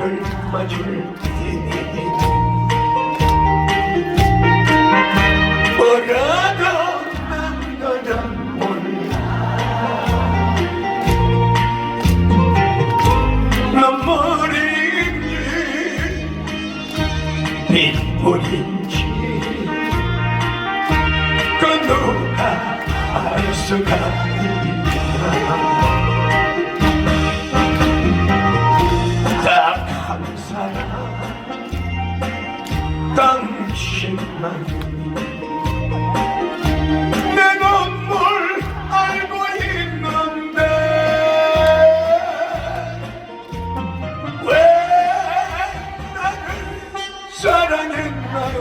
이를 맞을 테니. 뭐라도 난 너는 몰라. 눈물인지 빗물인지. 그 누가 알 수가 있 사랑했나요?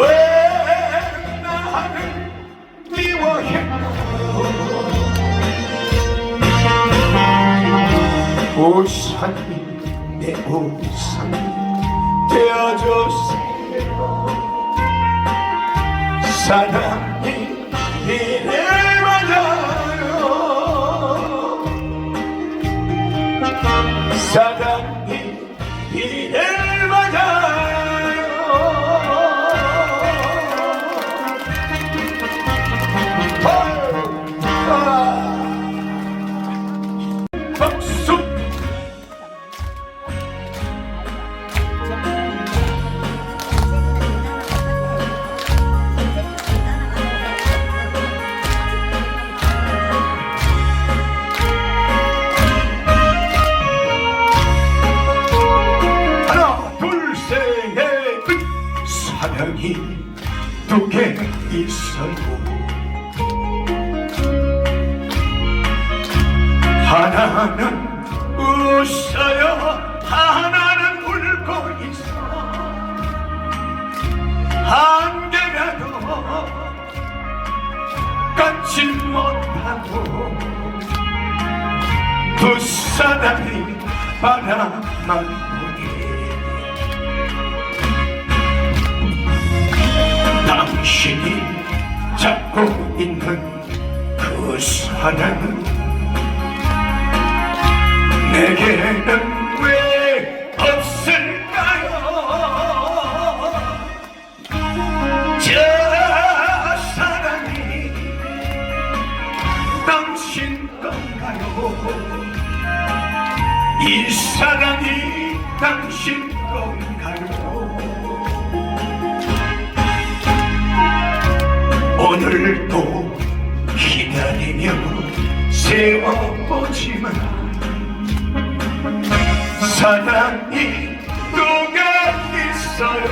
왜 나를 미워했나요? 우산이 내 우산이 되어줬어요. 사랑 웃어요. 하나는 울고 있어. 한 개라도 갖지 못하고 두 사람이 바라만 보니 당신이 잡고 있는 그 사랑은 내게는 왜 없을까요? 저 사랑이 당신 건가요? 이 사랑이 당신 건가요? 오늘도 기다리며 세워보지만 사랑이 누가 있어요?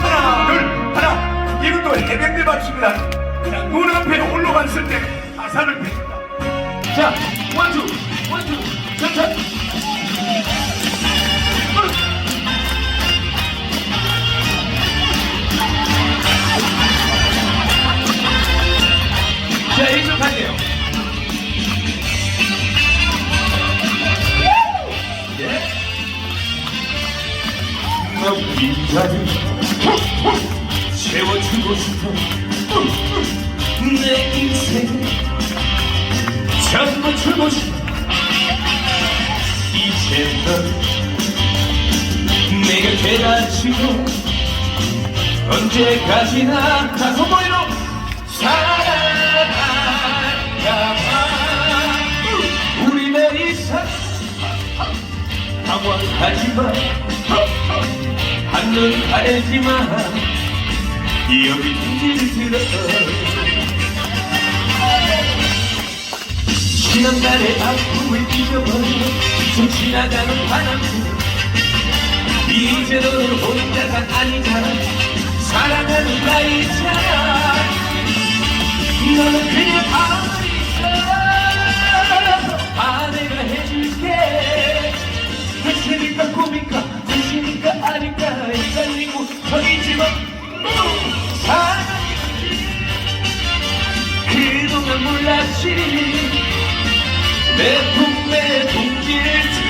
하나 둘 하나. 이것도 해병대 맞춥니다 그냥 눈앞에 홀로 갔을 때 가사를 뱉다. 자, 채워주고 싶어. 내 인생. 전부 주고 싶어. 이제 넌내 곁에 갇히고 언제까지나 번이로 살아가봐 우리 내 이상 당황하지 마 한눈 가리지 마 여기 둥지를 들어 지난날의 아픔을 잊어버려 좀 지나가는 바람처럼 이제 너는 혼자가 아니잖아. 사랑하는 나이잖아. 너는 그냥 가만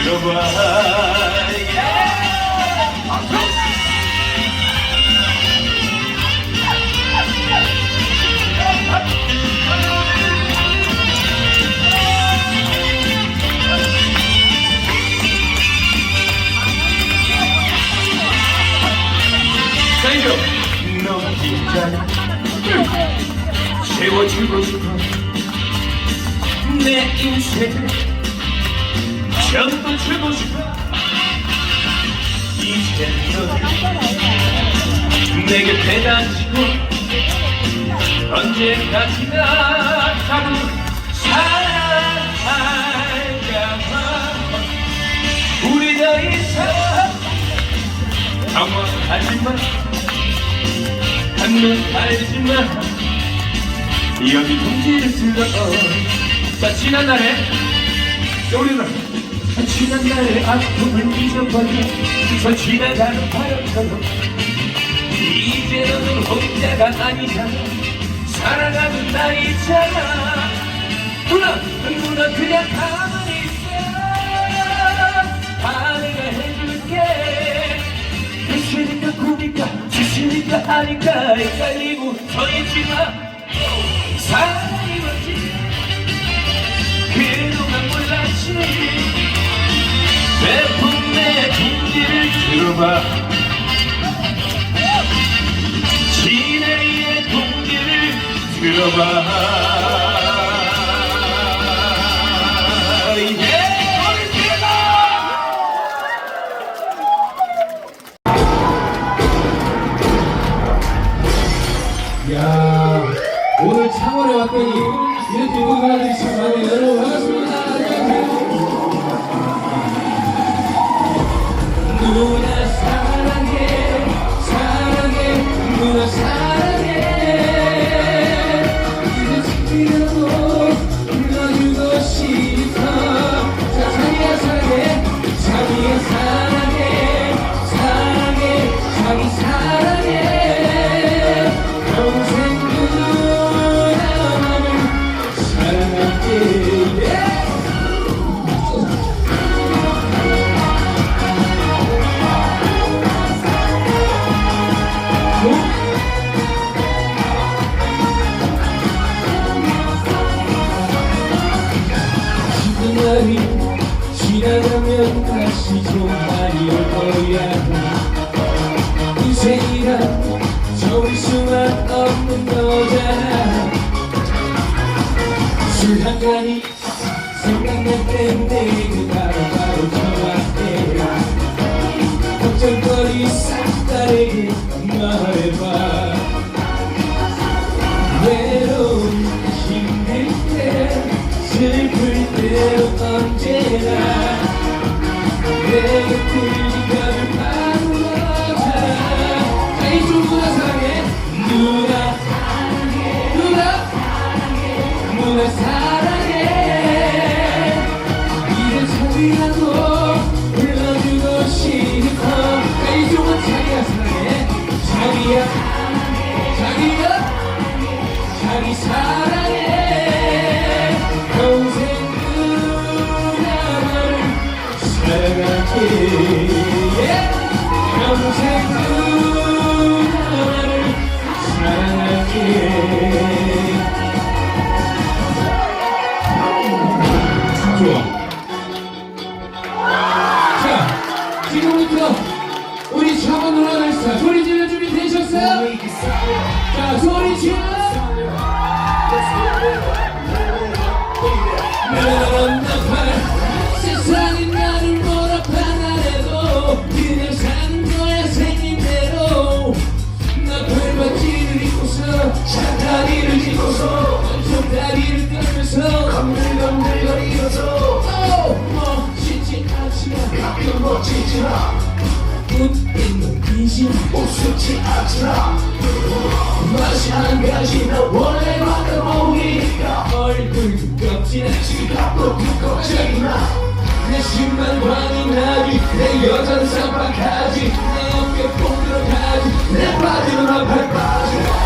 아, 세워주고 음, 네. 싶어. 내 인생을 전부 주고 싶어 이제 너를 내 곁에 다치고 언제까지나 자꾸 살아갈까 우리 더 이상 당황하지마 한눈 팔지마 여기 동지를 들어 자 지난날에 우리는 지난날의 아픔을 잊어버려 저 지나가는 바람처럼 이제 너는 혼자가 아니잖아. 살아가는 나이잖아. 누나 누나 그냥 가만히 있어. 다 내가 해줄게. 현실인가 꿈인가 진실인가 아닌가 헷갈리고 서 있지마. 사랑이 뭔지 그동안 몰랐지 내 궁지를 들어봐. 지내의 궁지를 들어봐 생각날 땐내 바로 바로 전화해 걱정거리 싹 다르게 말해봐 외로운 힘들 때 슬플 때 언제나 평생 누나를 사랑할게 맛이 안 가지나 원래 만든 몸이니까 얼굴 두껍지나 지갑도 두껍지나. 내 신발관이 나지. 내 여자는 쌈박하지. 내 어깨 뽕 들어가지. 내 바지는 나팔 빠지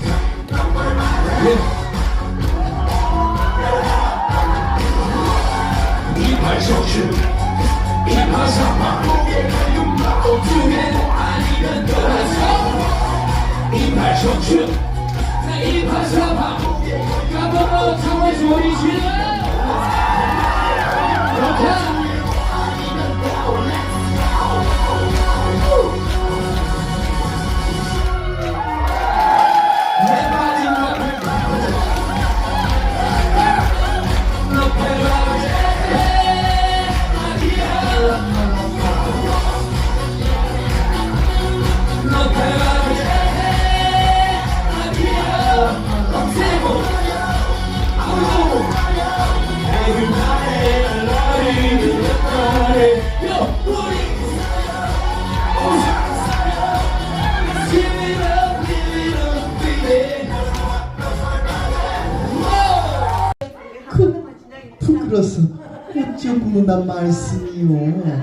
댄스 예. 이발쇼슈 이파사파 오중에 아니면 돌아서 이발쇼슈 이파사파 까먹어 참아 소리 질러 이렇게 묻는단 말씀이요.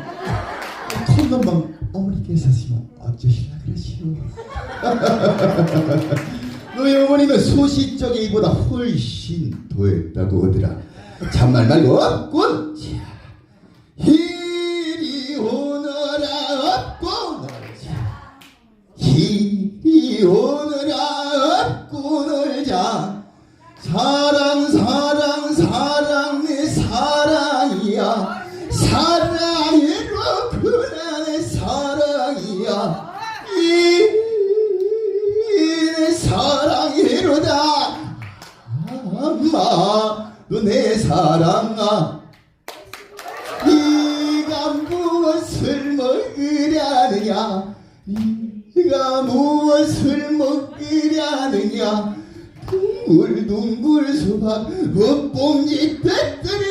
콘돔만 어머니께서 쓰시면 어쩌시려 그러시오. 너희 어머니가 소시적에 이보다 훨씬 더했다고 하더라. 참말 말고 없 사랑아 네가 무엇을 먹으려느냐? 네가 무엇을 먹으려느냐? 둥글둥글 수박 엇봉지 빼뜨리